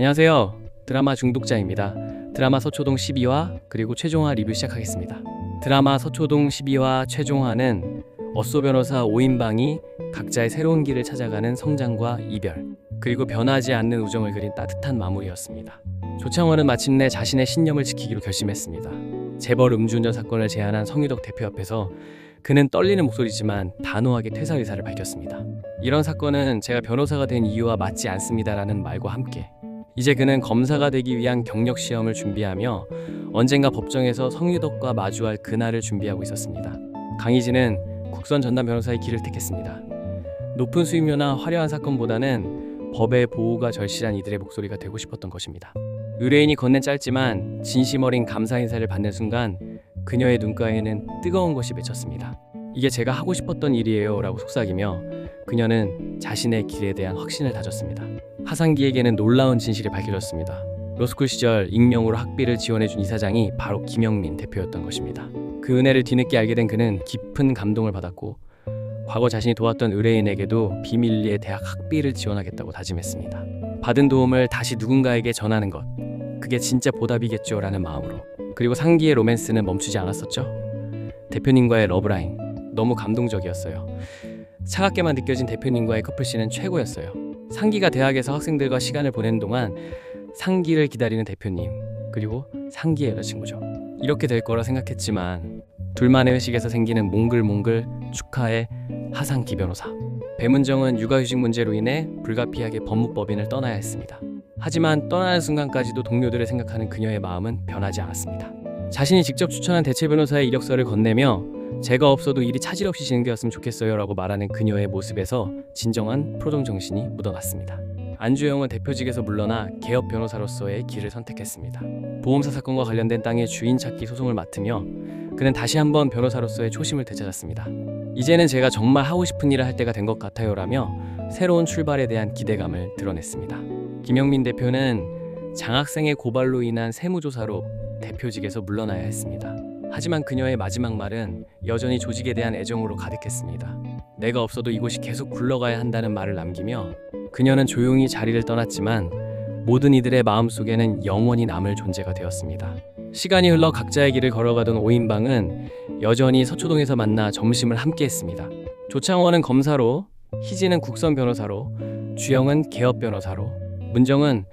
안녕하세요. 드라마 중독자입니다. 드라마 서초동 12화 그리고 최종화 리뷰 시작하겠습니다. 드라마 서초동 12화 최종화는 어쏘 변호사 5인방이 각자의 새로운 길을 찾아가는 성장과 이별 그리고 변하지 않는 우정을 그린 따뜻한 마무리였습니다. 조창원은 마침내 자신의 신념을 지키기로 결심했습니다. 재벌 음주운전 사건을 제안한 성유덕 대표 앞에서 그는 떨리는 목소리지만 단호하게 퇴사 의사를 밝혔습니다. 이런 사건은 제가 변호사가 된 이유와 맞지 않습니다라는 말과 함께 이제 그는 검사가 되기 위한 경력 시험을 준비하며 언젠가 법정에서 성유덕과 마주할 그날을 준비하고 있었습니다. 강희진은 국선 전담 변호사의 길을 택했습니다. 높은 수임료나 화려한 사건보다는 법의 보호가 절실한 이들의 목소리가 되고 싶었던 것입니다. 의뢰인이 건넨 짧지만 진심 어린 감사 인사를 받는 순간 그녀의 눈가에는 뜨거운 것이 맺혔습니다. 이게 제가 하고 싶었던 일이에요 라고 속삭이며 그녀는 자신의 길에 대한 확신을 다졌습니다. 하상기에게는 놀라운 진실이 밝혀졌습니다. 로스쿨 시절 익명으로 학비를 지원해준 이사장이 바로 김영민 대표였던 것입니다. 그 은혜를 뒤늦게 알게 된 그는 깊은 감동을 받았고 과거 자신이 도왔던 의뢰인에게도 비밀리에 대학 학비를 지원하겠다고 다짐했습니다. 받은 도움을 다시 누군가에게 전하는 것 그게 진짜 보답이겠죠라는 마음으로 그리고 상기의 로맨스는 멈추지 않았었죠. 대표님과의 러브라인 너무 감동적이었어요. 차갑게만 느껴진 대표님과의 커플씬은 최고였어요. 상기가 대학에서 학생들과 시간을 보내는 동안 상기를 기다리는 대표님 그리고 상기의 여자친구죠. 이렇게 될 거라 생각했지만 둘만의 회식에서 생기는 몽글몽글 축하의 하상기 변호사. 배문정은 육아휴직 문제로 인해 불가피하게 법무법인을 떠나야 했습니다. 하지만 떠나는 순간까지도 동료들을 생각하는 그녀의 마음은 변하지 않았습니다. 자신이 직접 추천한 대체 변호사의 이력서를 건네며 제가 없어도 일이 차질 없이 진행되었으면 좋겠어요 라고 말하는 그녀의 모습에서 진정한 프로정 정신이 묻어났습니다. 안주영은 대표직에서 물러나 개업 변호사로서의 길을 선택했습니다. 보험사 사건과 관련된 땅의 주인 찾기 소송을 맡으며 그는 다시 한번 변호사로서의 초심을 되찾았습니다. 이제는 제가 정말 하고 싶은 일을 할 때가 된 것 같아요 라며 새로운 출발에 대한 기대감을 드러냈습니다. 김영민 대표는 장학생의 고발로 인한 세무조사로 대표직에서 물러나야 했습니다. 하지만 그녀의 마지막 말은 여전히 조직에 대한 애정으로 가득했습니다. 내가 없어도 이곳이 계속 굴러가야 한다는 말을 남기며 그녀는 조용히 자리를 떠났지만 모든 이들의 마음속에는 영원히 남을 존재가 되었습니다. 시간이 흘러 각자의 길을 걸어가던 오인방은 여전히 서초동에서 만나 점심을 함께 했습니다. 조창원은 검사로, 희진은 국선 변호사로, 주영은 개업 변호사로, 문정은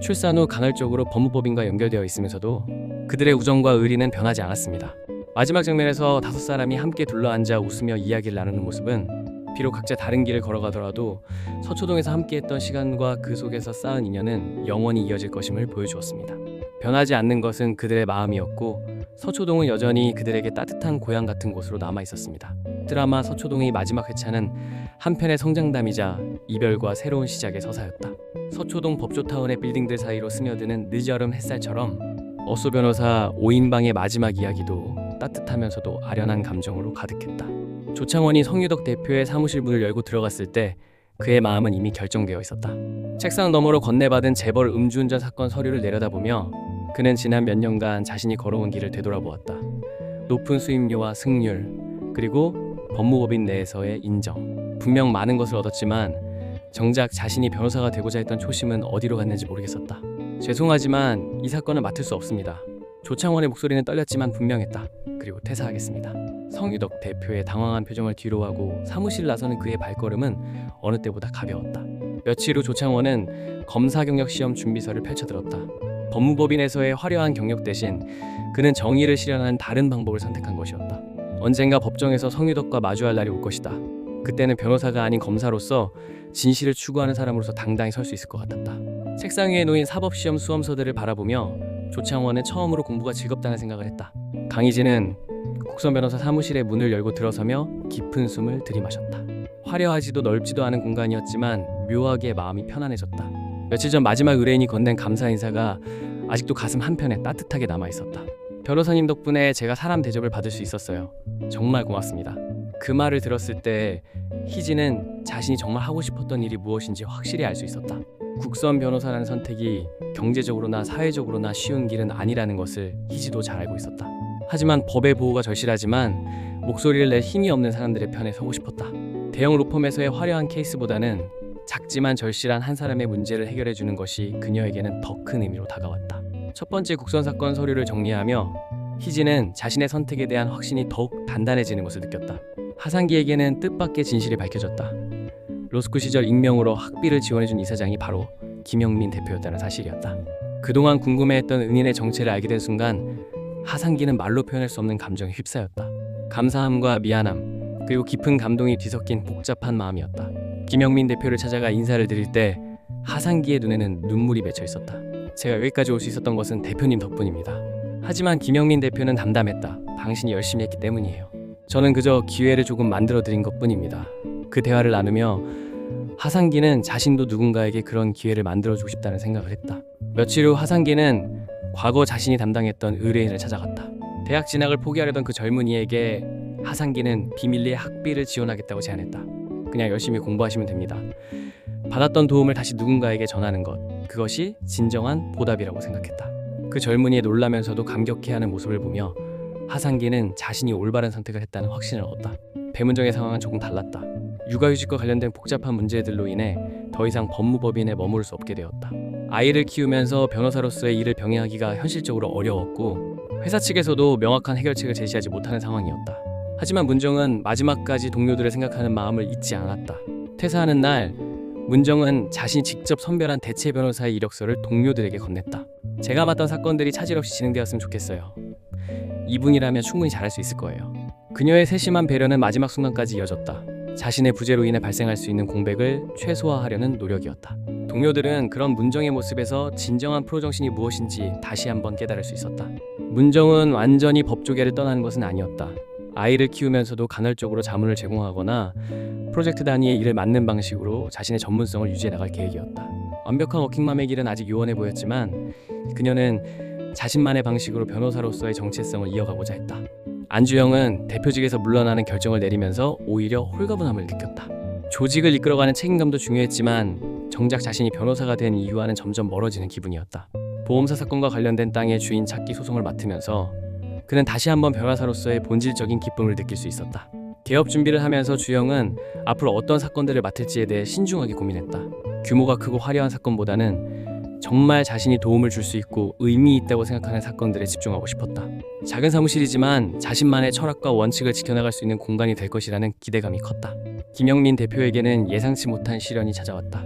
출산 후 간헐적으로 법무법인과 연결되어 있으면서도 그들의 우정과 의리는 변하지 않았습니다. 마지막 장면에서 다섯 사람이 함께 둘러앉아 웃으며 이야기를 나누는 모습은 비록 각자 다른 길을 걸어가더라도 서초동에서 함께했던 시간과 그 속에서 쌓은 인연은 영원히 이어질 것임을 보여주었습니다. 변하지 않는 것은 그들의 마음이었고 서초동은 여전히 그들에게 따뜻한 고향 같은 곳으로 남아 있었습니다. 드라마 서초동의 마지막 회차는 한편의 성장담이자 이별과 새로운 시작의 서사였다. 서초동 법조타운의 빌딩들 사이로 스며드는 늦여름 햇살처럼 어쏘 변호사 5인방의 마지막 이야기도 따뜻하면서도 아련한 감정으로 가득했다. 조창원이 성유덕 대표의 사무실 문을 열고 들어갔을 때 그의 마음은 이미 결정되어 있었다. 책상 너머로 건네받은 재벌 음주운전 사건 서류를 내려다보며 그는 지난 몇 년간 자신이 걸어온 길을 되돌아보았다. 높은 수임료와 승률 그리고 법무법인 내에서의 인정. 분명 많은 것을 얻었지만 정작 자신이 변호사가 되고자 했던 초심은 어디로 갔는지 모르겠었다. 죄송하지만 이 사건을 맡을 수 없습니다. 조창원의 목소리는 떨렸지만 분명했다. 그리고 퇴사하겠습니다. 성유덕 대표의 당황한 표정을 뒤로하고 사무실 나서는 그의 발걸음은 어느 때보다 가벼웠다. 며칠 후 조창원은 검사 경력 시험 준비서를 펼쳐들었다. 법무법인에서의 화려한 경력 대신 그는 정의를 실현하는 다른 방법을 선택한 것이었다. 언젠가 법정에서 성유덕과 마주할 날이 올 것이다. 그때는 변호사가 아닌 검사로서 진실을 추구하는 사람으로서 당당히 설 수 있을 것 같았다. 책상 위에 놓인 사법시험 수험서들을 바라보며 조창원은 처음으로 공부가 즐겁다는 생각을 했다. 강희진은 국선 변호사 사무실의 문을 열고 들어서며 깊은 숨을 들이마셨다. 화려하지도 넓지도 않은 공간이었지만 묘하게 마음이 편안해졌다. 며칠 전 마지막 의뢰인이 건넨 감사 인사가 아직도 가슴 한편에 따뜻하게 남아 있었다. 변호사님 덕분에 제가 사람 대접을 받을 수 있었어요. 정말 고맙습니다. 그 말을 들었을 때 희진은 자신이 정말 하고 싶었던 일이 무엇인지 확실히 알 수 있었다. 국선 변호사라는 선택이 경제적으로나 사회적으로나 쉬운 길은 아니라는 것을 희지도 잘 알고 있었다. 하지만 법의 보호가 절실하지만 목소리를 낼 힘이 없는 사람들의 편에 서고 싶었다. 대형 로펌에서의 화려한 케이스보다는 작지만 절실한 한 사람의 문제를 해결해 주는 것이 그녀에게는 더 큰 의미로 다가왔다. 첫 번째 국선 사건 서류를 정리하며 희진은 자신의 선택에 대한 확신이 더욱 단단해지는 것을 느꼈다. 하상기에게는 뜻밖의 진실이 밝혀졌다. 로스쿨 시절 익명으로 학비를 지원해준 이사장이 바로 김영민 대표였다는 사실이었다. 그동안 궁금해했던 은인의 정체를 알게 된 순간 하상기는 말로 표현할 수 없는 감정에 휩싸였다. 감사함과 미안함 그리고 깊은 감동이 뒤섞인 복잡한 마음이었다. 김영민 대표를 찾아가 인사를 드릴 때 하상기의 눈에는 눈물이 맺혀 있었다. 제가 여기까지 올 수 있었던 것은 대표님 덕분입니다. 하지만 김영민 대표는 담담했다. 당신이 열심히 했기 때문이에요. 저는 그저 기회를 조금 만들어 드린 것 뿐입니다. 그 대화를 나누며 하상기는 자신도 누군가에게 그런 기회를 만들어 주고 싶다는 생각을 했다. 며칠 후 하상기는 과거 자신이 담당했던 의뢰인을 찾아갔다. 대학 진학을 포기하려던 그 젊은이에게 하상기는 비밀리에 학비를 지원하겠다고 제안했다. 그냥 열심히 공부하시면 됩니다. 받았던 도움을 다시 누군가에게 전하는 것, 그것이 진정한 보답이라고 생각했다. 그 젊은이의 놀라면서도 감격해하는 모습을 보며 하상기는 자신이 올바른 선택을 했다는 확신을 얻었다. 배문정의 상황은 조금 달랐다. 육아휴직과 관련된 복잡한 문제들로 인해 더 이상 법무법인에 머무를 수 없게 되었다. 아이를 키우면서 변호사로서의 일을 병행하기가 현실적으로 어려웠고 회사 측에서도 명확한 해결책을 제시하지 못하는 상황이었다. 하지만 문정은 마지막까지 동료들을 생각하는 마음을 잊지 않았다. 퇴사하는 날 문정은 자신이 직접 선별한 대체 변호사의 이력서를 동료들에게 건넸다. 제가 봤던 사건들이 차질 없이 진행되었으면 좋겠어요. 이분이라면 충분히 잘할 수 있을 거예요. 그녀의 세심한 배려는 마지막 순간까지 이어졌다. 자신의 부재로 인해 발생할 수 있는 공백을 최소화하려는 노력이었다. 동료들은 그런 문정의 모습에서 진정한 프로 정신이 무엇인지 다시 한번 깨달을 수 있었다. 문정은 완전히 법조계를 떠나는 것은 아니었다. 아이를 키우면서도 간헐적으로 자문을 제공하거나 프로젝트 단위의 일을 맡는 방식으로 자신의 전문성을 유지해 나갈 계획이었다. 완벽한 워킹맘의 길은 아직 요원해 보였지만 그녀는 자신만의 방식으로 변호사로서의 정체성을 이어가고자 했다. 안주영은 대표직에서 물러나는 결정을 내리면서 오히려 홀가분함을 느꼈다. 조직을 이끌어가는 책임감도 중요했지만 정작 자신이 변호사가 된 이유와는 점점 멀어지는 기분이었다. 보험사 사건과 관련된 땅의 주인 찾기 소송을 맡으면서 그는 다시 한번 변호사로서의 본질적인 기쁨을 느낄 수 있었다. 개업 준비를 하면서 주영은 앞으로 어떤 사건들을 맡을지에 대해 신중하게 고민했다. 규모가 크고 화려한 사건보다는 정말 자신이 도움을 줄 수 있고 의미 있다고 생각하는 사건들에 집중하고 싶었다. 작은 사무실이지만 자신만의 철학과 원칙을 지켜나갈 수 있는 공간이 될 것이라는 기대감이 컸다. 김영민 대표에게는 예상치 못한 시련이 찾아왔다.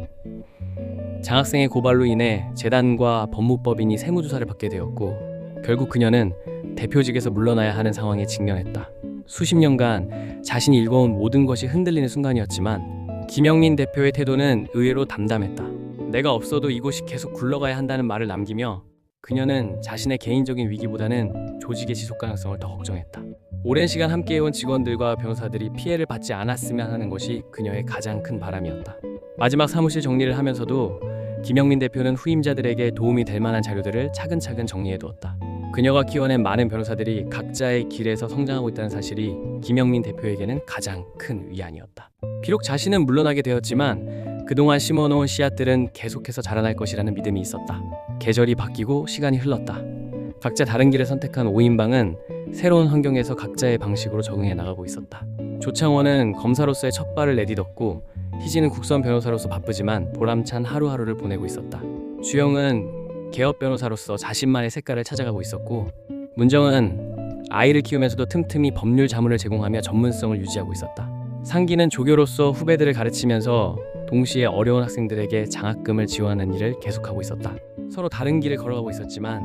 장학생의 고발로 인해 재단과 법무법인이 세무조사를 받게 되었고 결국 그녀는 대표직에서 물러나야 하는 상황에 직면했다. 수십 년간 자신이 읽어온 모든 것이 흔들리는 순간이었지만 김영민 대표의 태도는 의외로 담담했다. 내가 없어도 이곳이 계속 굴러가야 한다는 말을 남기며 그녀는 자신의 개인적인 위기보다는 조직의 지속 가능성을 더 걱정했다. 오랜 시간 함께해온 직원들과 변호사들이 피해를 받지 않았으면 하는 것이 그녀의 가장 큰 바람이었다. 마지막 사무실 정리를 하면서도 김영민 대표는 후임자들에게 도움이 될 만한 자료들을 차근차근 정리해두었다. 그녀가 키워낸 많은 변호사들이 각자의 길에서 성장하고 있다는 사실이 김영민 대표에게는 가장 큰 위안이었다. 비록 자신은 물러나게 되었지만 그동안 심어놓은 씨앗들은 계속해서 자라날 것이라는 믿음이 있었다. 계절이 바뀌고 시간이 흘렀다. 각자 다른 길을 선택한 오인방은 새로운 환경에서 각자의 방식으로 적응해 나가고 있었다. 조창원은 검사로서의 첫 발을 내딛었고 희진은 국선 변호사로서 바쁘지만 보람찬 하루하루를 보내고 있었다. 주영은 개업 변호사로서 자신만의 색깔을 찾아가고 있었고 문정은 아이를 키우면서도 틈틈이 법률 자문을 제공하며 전문성을 유지하고 있었다. 상기는 조교로서 후배들을 가르치면서 동시에 어려운 학생들에게 장학금을 지원하는 일을 계속하고 있었다. 서로 다른 길을 걸어가고 있었지만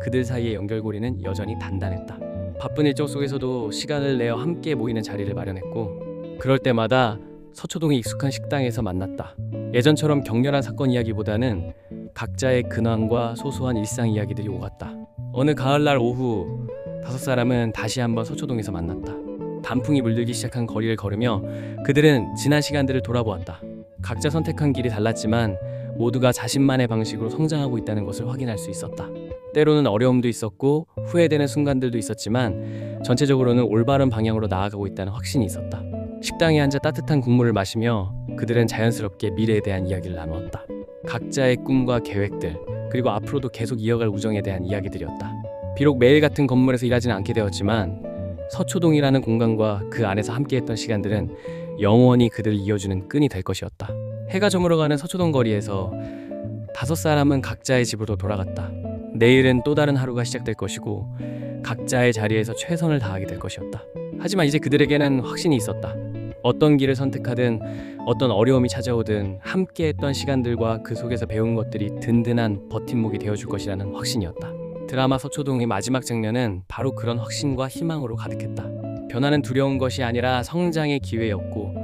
그들 사이의 연결고리는 여전히 단단했다. 바쁜 일정 속에서도 시간을 내어 함께 모이는 자리를 마련했고 그럴 때마다 서초동의 익숙한 식당에서 만났다. 예전처럼 격렬한 사건 이야기보다는 각자의 근황과 소소한 일상 이야기들이 오갔다. 어느 가을날 오후 다섯 사람은 다시 한번 서초동에서 만났다. 단풍이 물들기 시작한 거리를 걸으며 그들은 지난 시간들을 돌아보았다. 각자 선택한 길이 달랐지만 모두가 자신만의 방식으로 성장하고 있다는 것을 확인할 수 있었다. 때로는 어려움도 있었고 후회되는 순간들도 있었지만 전체적으로는 올바른 방향으로 나아가고 있다는 확신이 있었다. 식당에 앉아 따뜻한 국물을 마시며 그들은 자연스럽게 미래에 대한 이야기를 나누었다. 각자의 꿈과 계획들 그리고 앞으로도 계속 이어갈 우정에 대한 이야기들이었다. 비록 매일 같은 건물에서 일하지는 않게 되었지만 서초동이라는 공간과 그 안에서 함께했던 시간들은 영원히 그들을 이어주는 끈이 될 것이었다. 해가 저물어가는 서초동 거리에서 다섯 사람은 각자의 집으로 돌아갔다. 내일은 또 다른 하루가 시작될 것이고 각자의 자리에서 최선을 다하게 될 것이었다. 하지만 이제 그들에게는 확신이 있었다. 어떤 길을 선택하든 어떤 어려움이 찾아오든 함께했던 시간들과 그 속에서 배운 것들이 든든한 버팀목이 되어줄 것이라는 확신이었다. 드라마 서초동의 마지막 장면은 바로 그런 확신과 희망으로 가득했다. 변화는 두려운 것이 아니라 성장의 기회였고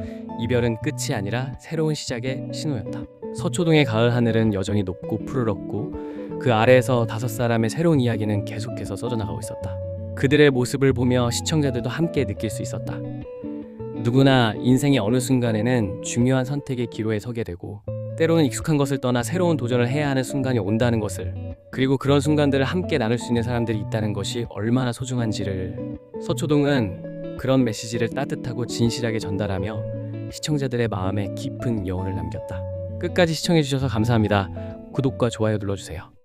이별은 끝이 아니라 새로운 시작의 신호였다. 서초동의 가을 하늘은 여전히 높고 푸르렀고 그 아래에서 다섯 사람의 새로운 이야기는 계속해서 써져나가고 있었다. 그들의 모습을 보며 시청자들도 함께 느낄 수 있었다. 누구나 인생의 어느 순간에는 중요한 선택의 기로에 서게 되고 때로는 익숙한 것을 떠나 새로운 도전을 해야 하는 순간이 온다는 것을 그리고 그런 순간들을 함께 나눌 수 있는 사람들이 있다는 것이 얼마나 소중한지를 서초동은 그런 메시지를 따뜻하고 진실하게 전달하며 시청자들의 마음에 깊은 여운을 남겼다. 끝까지 시청해주셔서 감사합니다. 구독과 좋아요 눌러주세요.